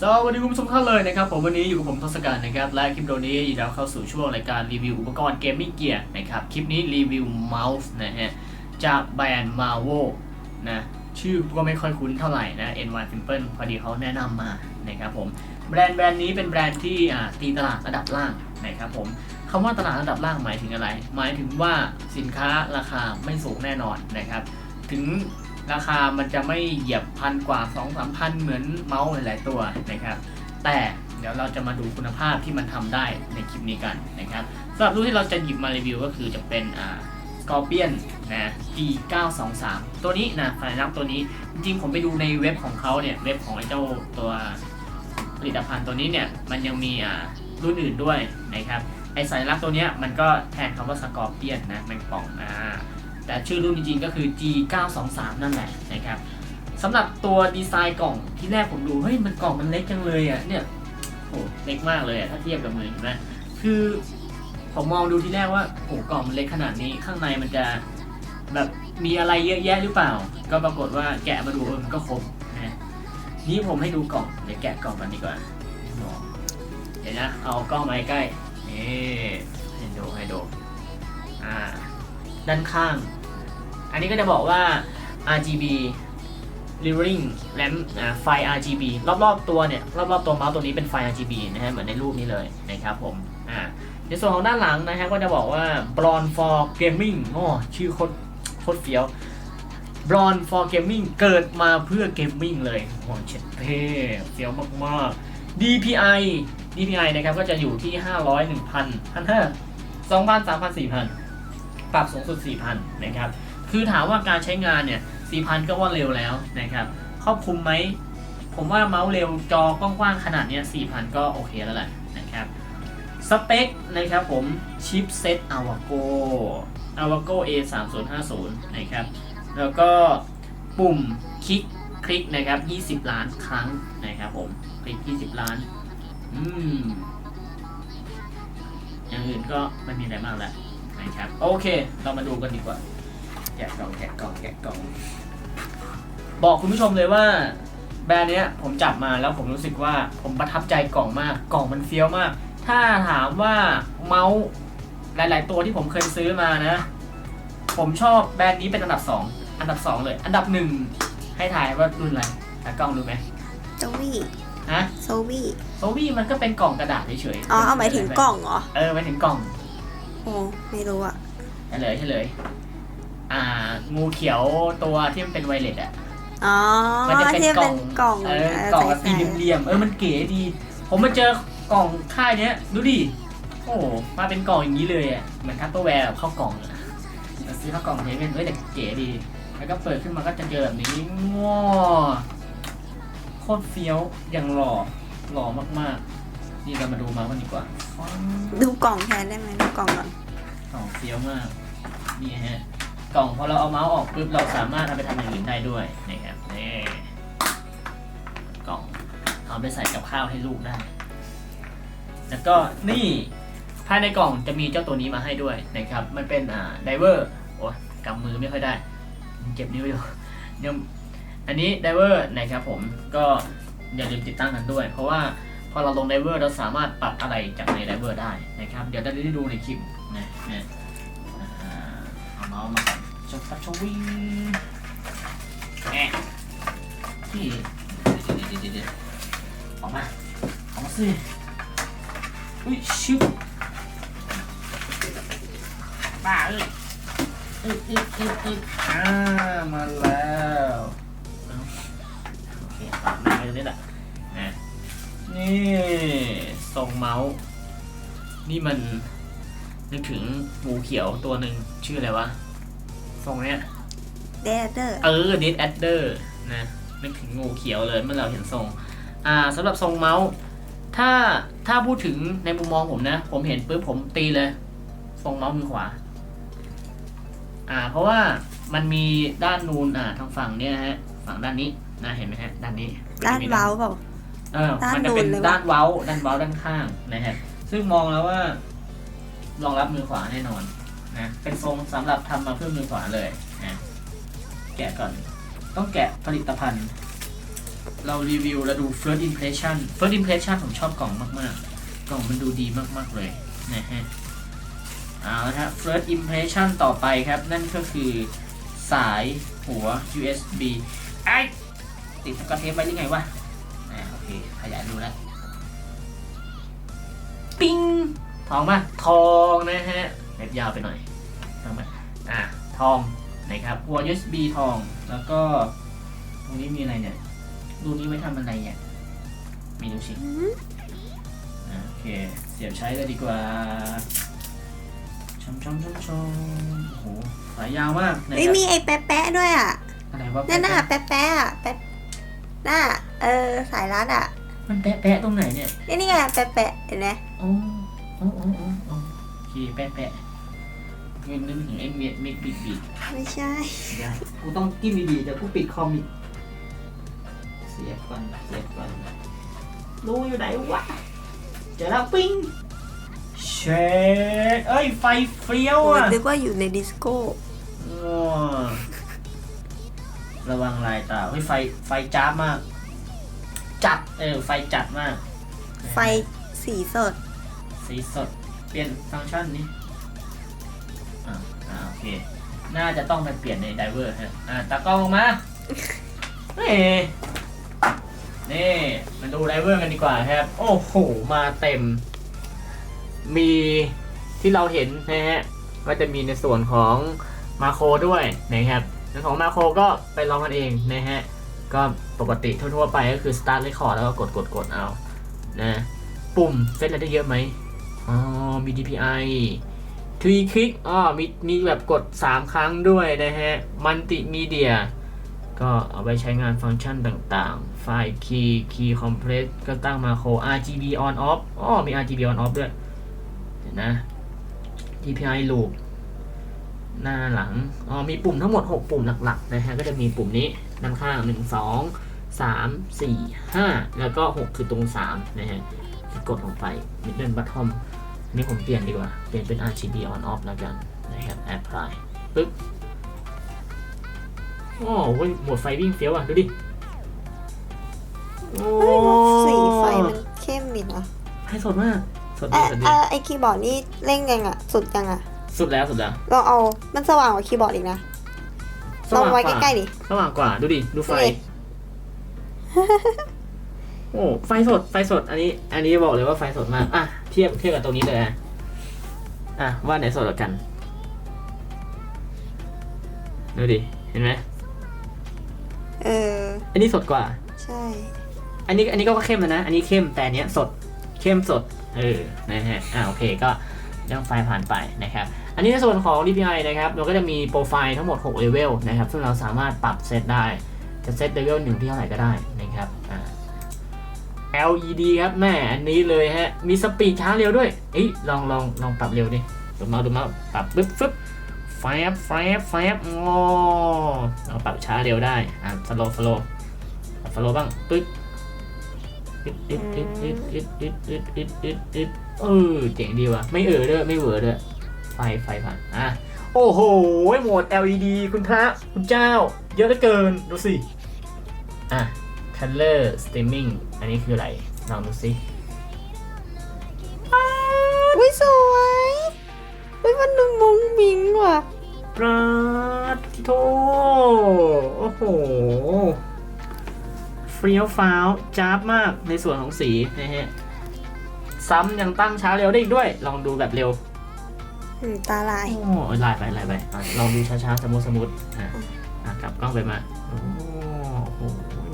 สวัสดีคุณผู้ชมท่านเลยนะครับผมวันนี้อยู่กับผมทศกัณฐ์นะครับและคลิปวิดีโอนี้อยู่แล้วเข้าสู่ช่วงรายการรีวิวอุปกรณ์เกมมิ่งเกียร์นะครับคลิปนี้รีวิวเมาส์นะฮะจากแบรนด์ Marvo นะชื่อก็ไม่ค่อยคุ้นเท่าไหร่นะ N1 Simple พอดีเขาแนะนำมานะครับผมแบรนด์แบรนด์นี้เป็นแบรนด์ที่อ่าตีตลาดระดับล่างนะครับผมคำว่าตลาดระดับล่างหมายถึงอะไร หมายถึงว่าสินค้าราคาไม่สูงแน่นอนนะครับถึง ราคามันจะไม่เหยียบพันกว่า2 3 0 0พันเหมือนเมาส์หลาย ๆ ตัวนะครับ แต่เดี๋ยวเราจะมาดูคุณภาพที่มันทำได้ในคลิปนี้กันนะครับสำหรับรุ่นที่เราจะหยิบมารีวิวก็คือจะเป็นอ่า Scorpion นะ G923 ตัวนี้นะสัญลักษณ์ตัวนี้ จริงๆ ผมไปดูในเว็บของเขาเนี่ย เว็บของไอ้เจ้าตัวผลิตภัณฑ์ตัวนี้เนี่ย มันยังมีอ่ารุ่นอื่นด้วยนะครับ ไอ้สัญลักษณ์ตัวเนี้ยมันก็แทนคำว่า Scorpion นะแมงป่องอ่า แต่ชื่อรุ่นจริงๆก็คือ G923 นั่นแหละนะครับสำหรับตัวดีไซน์กล่องที่แรกผมดูเฮ้ยมันกล่องมันเล็กจังเลยอะเนี่ยโหเล็กมากเลยอะถ้าเทียบกับมือเห็นไหมคือผมมองดูที่แรกว่าโหกล่องมันเล็กขนาดนี้ข้างในมันจะแบบมีอะไรเยอะแยะหรือเปล่า ก็ปรากฏว่าแกะมาดูเออมันก็ครบนะนี่ผมให้ดูกล่องเดี๋ยวแกะกล่องกันดีกว่าเดี๋ยวนะเอากล้องมาใกล้นี่ให้ดูให้ดูอ่า ด้านข้าง อันนี้ก็จะบอกว่า RGB Leveling Lamp อ่าไฟ RGB รอบๆตัวเนี่ย รอบๆตัวเมาส์ตัวนี้เป็นไฟ RGB นะฮะ เหมือนในรูปนี้เลยนะครับผม อ่า ในส่วนของด้านหลังนะฮะ ก็จะบอกว่า Bron for Gaming โอ้ชื่อโคตรโคตรเฟี้ยว Bron for Gaming เกิดมาเพื่อ Gaming เลยโอ้เช็ดเท่เฟี้ยวมากๆ DPI DPI นะครับ ก็จะอยู่ที่ 500 1,000 1,500 2,000 3,000 4,000 ปรับสูงสุด 4,000นะครับ คือถามว่าการใช้งานเนี่ย 4,000 ก็ว่าเร็วแล้วนะครับ ครอบคลุมไหม ผมว่าเมาส์เร็วจอกว้างๆขนาดเนี้ย4,000 ก็โอเคแล้วแหละนะครับ สเปคนะครับผมชิปเซ็ต Avago Avago A 3 0 5 0นะครับ แล้วก็ปุ่มคลิกคลิกนะครับ 20 ล้านครั้งนะครับผม คลิก 20 ล้าน อืม อย่างอื่นก็ไม่มีอะไรมากแล้ว นะครับโอเค เรามาดูกันดีกว่า แกะกล่องแกะกล่องแกะกล่อง บอกคุณผู้ชมเลยว่าแบรนด์เนี้ยผมจับมาแล้วผมรู้สึกว่าผมประทับใจกล่องมากกล่องมันเฟี้ยวมาก ถ้าถามว่าเมาส์หลาย ๆ ตัวที่ผมเคยซื้อมานะ ผมชอบแบรนด์นี้เป็นอันดับ 2 อันดับ 2 เลย อันดับหนึ่งให้ถ่ายว่ารุ่นอะไรหากล้องดูไหมโซวี่ฮะโซวี่โซวี่มันก็เป็นกล่องกระดาษเฉยๆอ๋อเอาหมายถึงกล่องเหรอเออหมายถึงกล่อง โอ้ไม่รู้อะเฉลยเฉลยอ่า งูเขียวตัวที่มันเป็นไวเลสอะอ๋อมันจะเป็นที่กล่เป็องนกล่องเออกล่องแบบใส่สี่เหลี่ยมๆเออมันเก๋ดี ผมมาเจอกล่องค่ายเนี้ย ดูดิโอ้โหมาเป็นกล่องอย่างนี้เลยอะเหมือนทัพเปอร์แวร์เข้ากล่องอะเราซื้อเข้ากล่องเทเป็นเอ้ยแต่เก๋ดี แล้วก็เปิดขึ้นมาก็จะเจอแบบนี้ง้อโคตรเฟี้ยวอย่างหล่อหล่อมากๆ นี่เรามาดูมากันดีกว่าดูกล่องแทนได้ไหมดูกล่องก่อนกล่องเฟี้ยวมากนี่ฮะกล่องพอเราเอาเมาส์ออกปุ๊บเราสามารถเอาไปทำอย่างอื่นได้ด้วยนะครับนี่กล่องเอาไปใส่กับข้าวให้ลูกได้ แล้วก็นี่ภายในกล่องจะมีเจ้าตัวนี้มาให้ด้วยนะครับ มันเป็นอ่าไดเวอร์โอ้ยกำมือไม่ค่อยได้เจ็บนิ้วอยู่เนี่ยอันนี้ไดเวอร์นะครับผมก็อย่าลืมติดตั้งกันด้วย เพราะว่า พอเราลงไดเวอร์เราสามารถปรับอะไรจากในไดเวอร์ได้นะครับ เดี๋ยวจะได้ดูในคลิปนะนะอ่าเอาเมาส์มาชกปัชวิงแอะที่เดี๋ยวเดี๋ยวเดี๋ยวออกมาออกมาสิอุ้ยชิบบ้าเอ้ยอึ๊บอึ๊บอึ๊บอึ๊บอ่ามาแล้ว ทรงเมาส์ นี่มัน นึกถึงงูเขียวตัวหนึ่งชื่ออะไรวะทรงเนี้ยเดเดอร์เออดิสแอดเดอร์นะนึกถึงงูเขียวเลยเมื่อเราเห็นทรง อ่าสำหรับทรงเมาส์ถ้าถ้าพูดถึงในมุมมองผมนะ ผมเห็นปุ๊บผมตีเลย ทรงเมาส์มือขวา อ่า เพราะว่ามันมีด้านนูนอ่าทางฝั่งเนี้ยนะฮะ ฝั่งด้านนี้นะเห็นไหมฮะ ด้านนี้ด้านเว้าเปล่า เออด้านมันจะเป็นนูนเลยวะด้านเว้า ด้านเว้าด้านข้างนะฮะซึ่งมองแล้วว่ารองรับมือขวาแน่นอนนะเป็นทรงสำหรับทำมาเพื่อมือขวาเลยนะแกะก่อน ต้องแกะผลิตภัณฑ์ เรารีวิวแล้วดู first impression first impression ผมชอบกล่องมาก ๆ กล่องมันดูดีมาก ๆ เลยนะฮะเอาละครับ first impression ต่อไปครับ นั่นก็คือสายหัว USB ไอ้ติดสกอตเทปไว้ยังไงวะอ่าโอ เคขยายดูแล้วปิ้งทองป่ะทองนะฮะเล็บยาวไปหน่อยทองป่ะอะทองนะครับหัว USB ทอง แล้วก็ ตรงนี้มีอะไรเนี่ยรูนี้ไว้ทำอะไรเนี่ยมีดูสิอืมอะโอเค เสียบใช้เลยดีกว่าชมชมชมชมโอ้โหสายยาวมากนะเฮ้ยครับมีไอ้แปะๆด้วยอะ อะไรวะนั่นน่ะแปะๆอะแปะน่ะ เออสายรัดอะ มันแปะแปะตรงไหนเนี่ยนี่นี่ไงแปะๆเห็นไหมโอ้โอ้โอ้โอ้โอ้โอเคแปะแปะเงินนึกถึงไอ้เมียดเมกบิดบิดไม่ใช่ เดี๋ยวกูต้องกิ้มดีๆเดี๋ยวกูปิดคอมอีกเสียบก่อนเสียบก่อนรู้อยู่ไหนวะเจอแล้วปิ้งเชดเอ้ยไฟเฟี้ยวโอ้ยอะนึกว่าอยู่ในดิสโก้ว้าระวังลายตาเฮ้ยไฟไฟจ้าบมาก จัด เออ ไฟจัดมาก ไฟสีสด สีสด เปลี่ยนฟังก์ชันนี้อ่าอ่าโอเค น่าจะต้องไปเปลี่ยนในไดเวอร์ฮะ อ่าตากล้องลงมาเฮ้นี่มาดูไดเวอร์กันดีกว่าครับ โอ้โห มาเต็ม มีที่เราเห็นนะฮะก็จะมีในส่วนของมาโครด้วยนะครับในของมาโครก็ไปลองกันเองนะฮะ ก็ปกติทั่วๆไปก็คือ start record แล้วก็กดกดกดเอานะปุ่มเซตอะไรได้เยอะไหมอ๋อมี DPI ทวีคลิกอ๋อมีมีแบบกด 3 ครั้งด้วยนะฮะมัลติมีเดียก็เอาไปใช้งานฟังก์ชันต่างๆ ไฟล์ key key compress ก็ตั้งมาโค RGB on off อ๋อมี RGB on off ด้วยเดี๋ยวนะ DPI loop หน้าหลัง อ๋อ มีปุ่มทั้งหมด 6 ปุ่มหลักๆ นะฮะ ก็จะมีปุ่มนี้ ด้านข้าง 1 2 3 4 5 แล้วก็ 6 คือตรง 3 นะฮะกดลงไป middle bottom อันนี่ผมเปลี่ยนดีกว่า เปลี่ยนเป็น RGB on off แล้วกันนะครับ apply ปึ๊บโอ้โหโหมดไฟวิ่งเฟี้ยวอะ ดูดิ โอ้เฮ้ยสีไฟมันเข้มมิดอะให้สดมาก สดเอดีอสดดีเออไอคีย์บอร์ดนี่เร่งยังอะ สุดยังอะ สุดแล้วสุดแล้วเราเอา มันสว่างกว่าคีย์บอร์ดอีกนะ สลองว่างไว้กว่าใกล้ๆดิ สว่างกว่าดูดิดูไฟดูดิโอ้ไฟสดไฟสด อันนี้ อันนี้บอกเลยว่าไฟสดมากอะเทียบเทียบกับตรงนี้เลยอะอะว่าไหนสดกว่ากันดูดิเห็นไหมเออ อันนี้สดกว่า ใช่ อันนี้อันนี้ก็เข้มแล้วนะ อันนี้เข้มแต่อันเนี้ยสดเข้มสด เออนะฮะอ่าโอเคก็เรื่องไฟล์ผ่านไปนะครับ อันนี้ในส่วนของ DPI นะครับเราก็จะมีโปรไฟล์ทั้งหมด6เลเวลนะครับซึ่งเราสามารถปรับเซตได้ จะเซตเลเวลหนึ่งที่เท่าไหร่ก็ได้นะครับ LED ครับแม่อันนี้เลยฮะ มีสปีดช้าเร็วด้วยเอ้ลองลองลองปรับเร็วดิดูมาดูมาปรับปึ๊บฟึบแฟบแฟบแฟบงอเราปรับช้าเร็วได้ อะสโลว์สโลว์สโลว์บ้างปึ๊บอึดอึดอึดอึดอึดอึดอึดอึดอึดอึดเออเจ๋งดีว่ะ ไม่เออด้วยไม่เวอด้วย ไฟไฟผ่านอะโอ้โหโหมด LED คุณพระคุณเจ้า เยอะเหลือเกิน ดูสิ อะ Color Streaming อันนี้คืออะไร ลองดูสิอุ้ยสวยอุ้ยมันดูมุ้งมิ้งว่ะปราดโทโอ้โหเฟี้ยวฟ้าวจ้าบมากในส่วนของสีนะฮะ ซ้ำยังตั้งช้าเร็วได้อีกด้วย ลองดูแบบเร็ว อืมตาลาย โอ้ยไล่ไปไล่ไปลองดูช้าๆสมูทสมูทอะอะกลับกล้องไปมาโอ้โห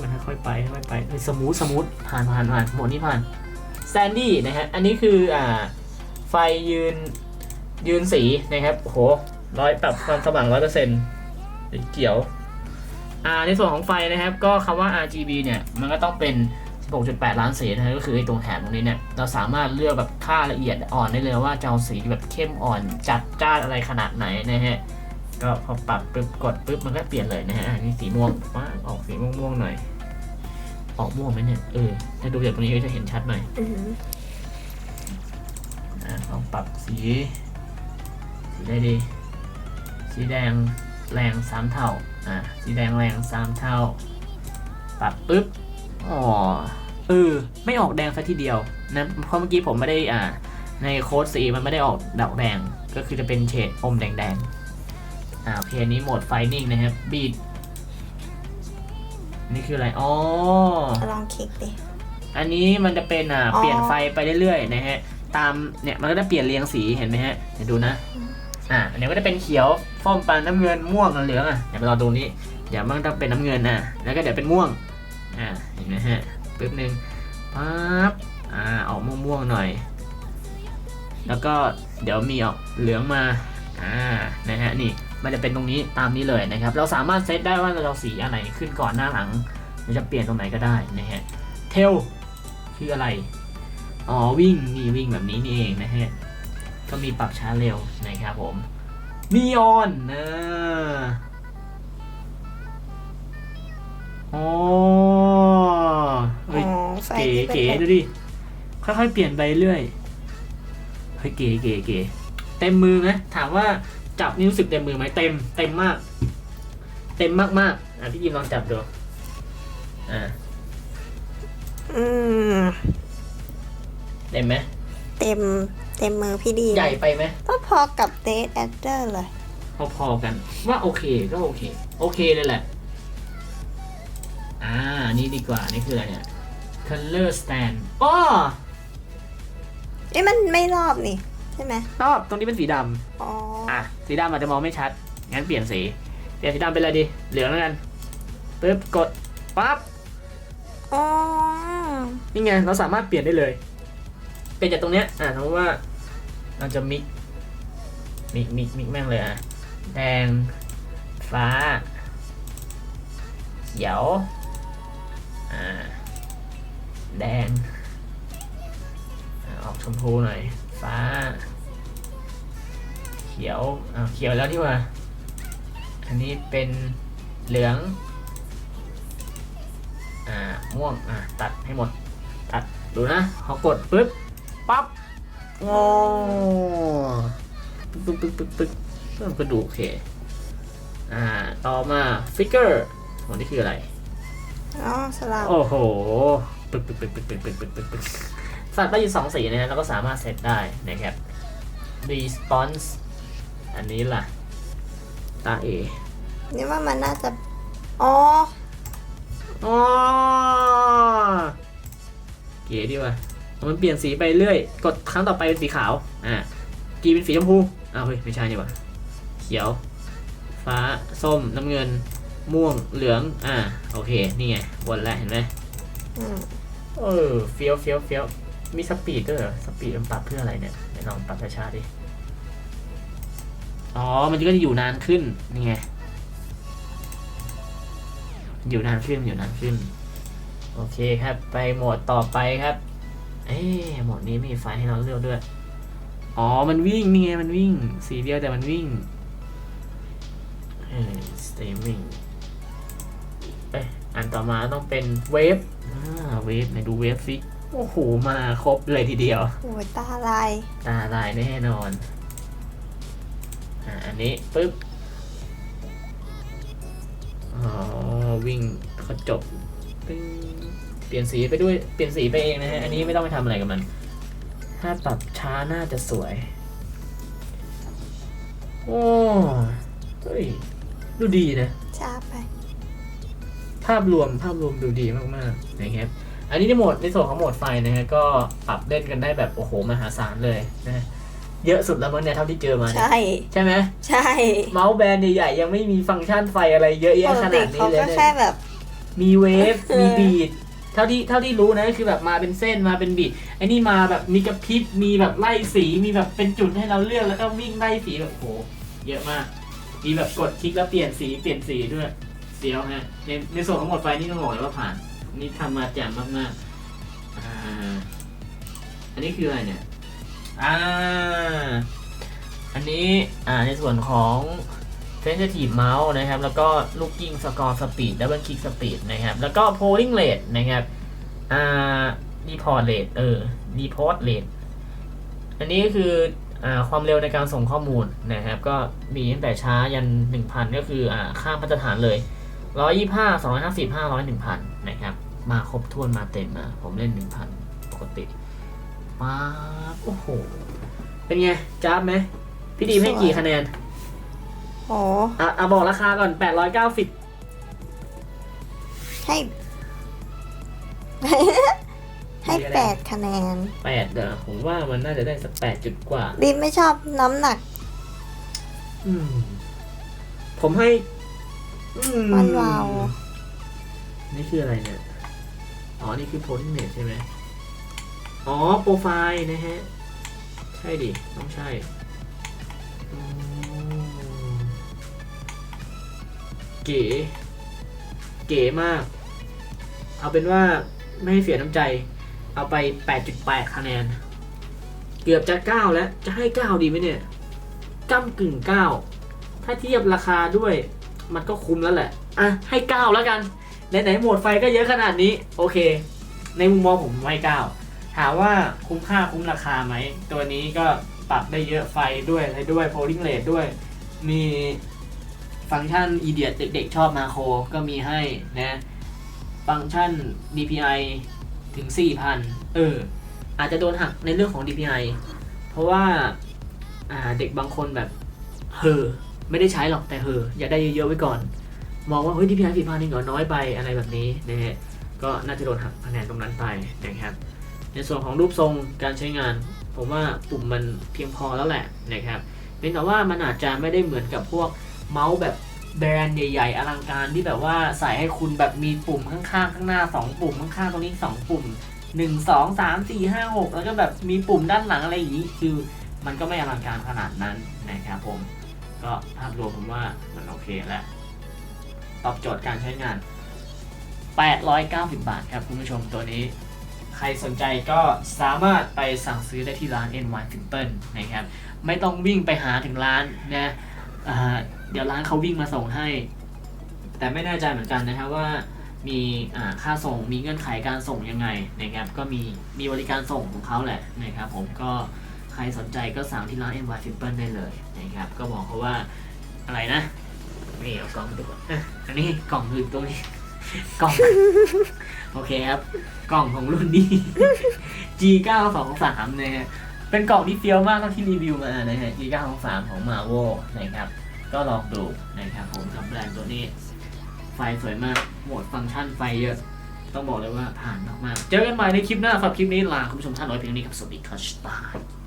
มันค่อยๆไปค่อยๆไปเฮ้ยสมูทสมูทผ่านผ่านผ่านหมดนี้ผ่านแซนดี้นะฮะอันนี้คืออ่าไฟยืนยืนสีนะครับโอ้โหร้อยปรับความสว่างร้อยเปอร์เซ็นต์เขียวอ่าในส่วนของไฟนะครับ ก็คำว่า RGB เนี่ย มันก็ต้องเป็น 16.8 ล้านสีนะฮะก็คือไอ้ตรงแถบตรงนี้เนี่ย เราสามารถเลือกแบบค่าละเอียดอ่อนได้เลยว่าจะเอาสีแบบเข้มอ่อนจัดจ้านอะไรขนาดไหนนะฮะ ก็พอปรับปึ๊บกดปึ๊บมันก็เปลี่ยนเลยนะฮะอันนี้สีม่วงว้าออกสีม่วงๆหน่อย ออกม่วงไหมเนี่ย เออ ถ้าดูจากตรงนี้ก็จะเห็นชัดหน่อยอือหืออะลองปรับสี สีได้ดี สีแดงแรงสามเท่า อะสีแดงแรงสามเท่า ปรับปึ๊บอ๋อ เออไม่ออกแดงซะทีเดียวนะเพราะเมื่อกี้ผมไม่ได้อ่าในโค้ดสีมันไม่ได้ออกดอกแดง ก็คือจะเป็นเฉดอมแดงๆอ่าโอเคอันนี้โหมดไฟนิ่งนะครับบีดนี่คืออะไรอ๋อลองคลิกดิอันนี้มันจะเป็นอ่าอ๋อเปลี่ยนไฟไปเรื่อยๆนะฮะตามเนี่ยมันก็จะเปลี่ยนเรียงสีเห็นไหมฮะเดี๋ยวดูนะอ่าอันนี้ก็จะเป็นเขียวส้มปานน้ำเงินม่วงเหลืองอะเดี๋ยวไปรอดูนี้เดี๋ยวมันต้องเป็นน้ำเงินอะแล้วก็เดี๋ยวเป็นม่วงอ่าเห็นไหมฮะ ป๊บหนึ่งปั๊บอ่าออกม่วงๆหน่อย แล้วก็เดี๋ยวมีออกเหลืองมาอ่านะฮะนี่มันจะเป็นตรงนี้ตามนี้เลยนะครับ เราสามารถเซตได้ว่าเราสีอะไรขึ้นก่อนหน้าหลังเราจะเปลี่ยนตรงไหนก็ได้นะฮะเทลคืออะไรอ๋อวิ่งนี่วิ่งแบบนี้นี่เองนะฮะก็มีปรับช้าเร็วนะครับผมนีออนนะอ๋อ เฮ้ยอ๋อไฟเก๋ที่เป็นเก๋แบบ ดูดิ ค่อยๆเปลี่ยนไปเรื่อยเฮ้ยเก๋เก๋เก๋เต็มมือไหมถามว่าจับนี่รู้สึกเต็มมือไหมเต็มเต็มมาก เต็มมากมากๆอะพี่ยิมลองจับดูอ่าอืม เต็มไหมเต็มเต็มมือพี่ดีใหญ่ไปไหม ก็พอกับเดทแอดเดอร์เลย พอๆกันว่าโอเคก็โอเค โอเคเลยแหละ อ่า นี่ดีกว่า นี่คืออะไรเนี่ย color stand อ้อเอ้ยมันไม่รอบนี่ ใช่ไหมชอบตรงนี้เป็นสีดำอ๋ออะ สีดำอาจจะมองไม่ชัด งั้นเปลี่ยนสี เปลี่ยนสีดำเป็นอะไรดี เหลืองแล้วกันปึ๊บ กด ปั๊บ อ๋อนี่ไง เราสามารถเปลี่ยนได้เลย เป็นจากตรงเนี้ย อ่าสมมติว่า เราจะมิก มิก มิก มิกแม่งเลยอะ แดง ฟ้า เขียว อ่า แดง ออกชมพูหน่อย ฟ้า เขียวอ่าเขียวแล้วที่ว่า อันนี้เป็นเหลือง อ่า ม่วง อ่า ตัดให้หมด ตัด ดูนะเขากดปึ๊บ ปั๊บโอ้ปึ๊กปึ๊กปึ๊กปึ๊กปึ๊กมันก็ดูโอเค อ่า ต่อมาฟิกเกอร์วันนี้คืออะไร อ๋อสลับโอ้โหปึ๊กปึ๊กปึ๊กปึ๊กปึ๊กปึ๊กปึ๊กปึ๊กสัตว์ได้อยู่สองสีนะฮะแล้วก็สามารถเซตได้นะครับ response อันนี้ล่ะ ตาเอนี่ว่ามันน่าจะ อ๋อ อ๋อ เก๋ดีว่ะ มันเปลี่ยนสีไปเรื่อย กดครั้งต่อไปเป็นสีขาว อ่ากีเป็นสีชมพู อ้าวเฮ้ย ไม่ใช่นี่ว่ะเขียว ฟ้า ส้ม น้ำเงิน ม่วงเหลือง อ่า โอเค นี่ไงวนแล้วเห็นไหมอืมเออเฟี้ยวเฟี้ยวเฟี้ยวมีสปีดด้วยเหรอสปีดมันปรับเพื่ออะไรเนี่ยไหนลองปรับช้าๆดิ อ๋อ มันก็จะอยู่นานขึ้น นี่ไง อยู่นานขึ้น อยู่นานขึ้น โอเคครับ ไปโหมดต่อไปครับ เอ๊ะโหมดนี้มีไฟให้เราเลือกด้วย อ๋อ มันวิ่ง นี่ไง มันวิ่ง สีเดียวแต่มันวิ่งเฮ้ยสตรีมมิ่งเอ้ยอันต่อมาต้องเป็นเวฟอ่าเวฟไหนดูเวฟสิโอ้โหมาครบเลยทีเดียว โอ้ยตาลาย ตาลายแน่นอน อ่าอันนี้ปึ๊บ อ๋อ วิ่งเขาจบตึ้งเปลี่ยนสีไปด้วย เปลี่ยนสีไปเองนะฮะ อันนี้ไม่ต้องไปทำอะไรกับมัน ถ้าปรับช้าน่าจะสวย โอ้เฮ้ย ดูดีนะช้าไป ภาพรวมภาพรวมดูดีมากๆนะครับอันนี้ในโหมดในส่วนของโหมดไฟนะฮะก็ปรับเล่นกันได้แบบโอ้โหมหาศาลเลยนะฮะเยอะสุดแล้วมั้งเนี่ยเท่าที่เจอมาเนี่ยใช่ใช่ไหมใช่ เมาส์แบนใหญ่ๆยังไม่มีฟังก์ชันไฟอะไรเยอะปแยะกขตินาดนี้เขาเลยก็เนี่แค่ยแบบมีเวฟเออมีบีดเท่าที่เท่าที่รู้นะคือแบบมาเป็นเส้นมาเป็นบีดไอ้นี่มาแบบมีกระพริบมีแบบไล่สีมีแบบเป็นจุดให้เราเลือกแล้วก็วิ่งไล่สีแบบโอ้โหเยอะมาก มีแบบกดคลิกแล้วเปลี่ยนสีเปลี่ยนสีด้วย เสียวฮะในในส่วนของหมดไฟนี่ต้องบอกเลยว่าผ่าน นี่ทำมาแจ่มมากๆอ่าอันนี้คืออะไรเนี่ยอ่าอันนี้อ่าในส่วนของ Sensitive Mouse นะครับ แล้วก็ Looking Score Speed Double Click Speed นะครับ แล้วก็ Polling Rate นะครับอ่า Report Rate เออ Report Rate อันนี้ก็คืออ่าความเร็วในการส่งข้อมูลนะครับ ก็มีตั้งแต่ช้ายัน 1,000 ก็คืออ่าข้ามมาตรฐานเลย 125 255 100 1,000นะครับ มาครบถ้วนมาเต็มนะผมเล่นหนึ่งพันปกติมาโอ้โห เป็นไงจ้าบไหม พี่ดีมให้กี่คะแนนโหอะอะบอกราคาก่อน890ให้ ให้แปดคะแนน8เดี๋ยวผมว่ามันน่าจะได้สัก8จุดกว่าบีมไม่ชอบน้ำหนัก อืม ผมให้ อืมมันวาวนี่คืออะไรเนี่ย อ๋อ นี่คือโพลิเนตใช่ไหม อ๋อ โปรไฟล์นะฮะ ใช่ดิ ต้องใช่อืมเก๋ เก๋มาก เอาเป็นว่าไม่ให้เสียน้ำใจ เอาไป 8.8 คะแนน เกือบจะ 9 แล้ว จะให้ 9 ดีไหมเนี่ยก้ากึ่ง 9 ถ้าเทียบราคาด้วย มันก็คุ้มแล้วแหละ อะ ให้ 9 แล้วกัน ไหนๆโหมดไฟก็เยอะขนาดนี้ โอเค ในมุมมองผมให้9ถามว่าคุ้มค่าคุ้มราคาไหม ตัวนี้ก็ปรับได้เยอะไฟด้วยอะไรด้วย polling rate ด้วย มีฟังก์ชัน idiot เด็กๆชอบมาโครก็มีให้นะ ฟังก์ชัน DPI ถึง 4,000 เออ อาจจะโดนหักในเรื่องของ DPI เพราะว่าอ่าเด็กบางคนแบบเฮอ ไม่ได้ใช้หรอกแต่เฮออยากได้เยอะๆไว้ก่อน มองว่าเฮ้ย DPI 4,000นี่เหรอน้อยไปอะไรแบบนี้นะฮะก็น่าจะโดนหักคะแนนตรงนั้นไปนะครับในส่วนของรูปทรงการใช้งาน ผมว่าปุ่มมันเพียงพอแล้วแหละนะครับเป็นแต่ว่ามันอาจจะไม่ได้เหมือนกับพวกเมาส์แบบแบรนด์ใหญ่ๆอลังการที่แบบว่าใส่ให้คุณแบบมีปุ่มข้างๆข้างหน้า 2 ปุ่มข้างๆตรงนี้ 2 ปุ่ม 1 2 3 4 5 6 แล้วก็แบบมีปุ่มด้านหลังอะไรอย่างนี้ คือมันก็ไม่อลังการขนาดนั้นนะครับผม ก็ภาพรวมผมว่ามันโอเคแล้วตอบโจทย์การใช้งาน 890 บาทครับคุณผู้ชมตัวนี้ ใครสนใจก็สามารถไปสั่งซื้อได้ที่ร้าน NY Simple นะครับ ไม่ต้องวิ่งไปหาถึงร้านนะเดี๋ยวร้านเขาวิ่งมาส่งให้ แต่ไม่แน่ใจเหมือนกันนะครับว่ามีค่าส่งมีเงื่อนไขการส่งยังไงนะครับก็มีมีบริการส่งของเขาแหละนะครับผมก็ ใครสนใจก็สั่งที่ร้าน NY Simple ได้เลยนะครับ ก็บอกเขาว่าอะไรนะ นี่เอากล่องมาดูก่อนอะอันนี้กล่องคือตัวนี้ กล่อง โอเคครับ กล่องของรุ่นนี้ G923 นะฮะเป็นกล่องที่เฟี้ยวมากเท่าที่รีวิวมานะฮะ G923 ของ Marvel นะครับ ก็ลองดูนะครับผมกับแบรนด์ตัวนี้ ไฟสวยมาก โหมดฟังก์ชันไฟเยอะ ต้องบอกเลยว่าผ่านมากๆ เจอกันใหม่ในคลิปหน้าครับคลิปนี้ลาคุณผู้ชมท่านน้อยเพียงนี้ครับ สวัสดีครับ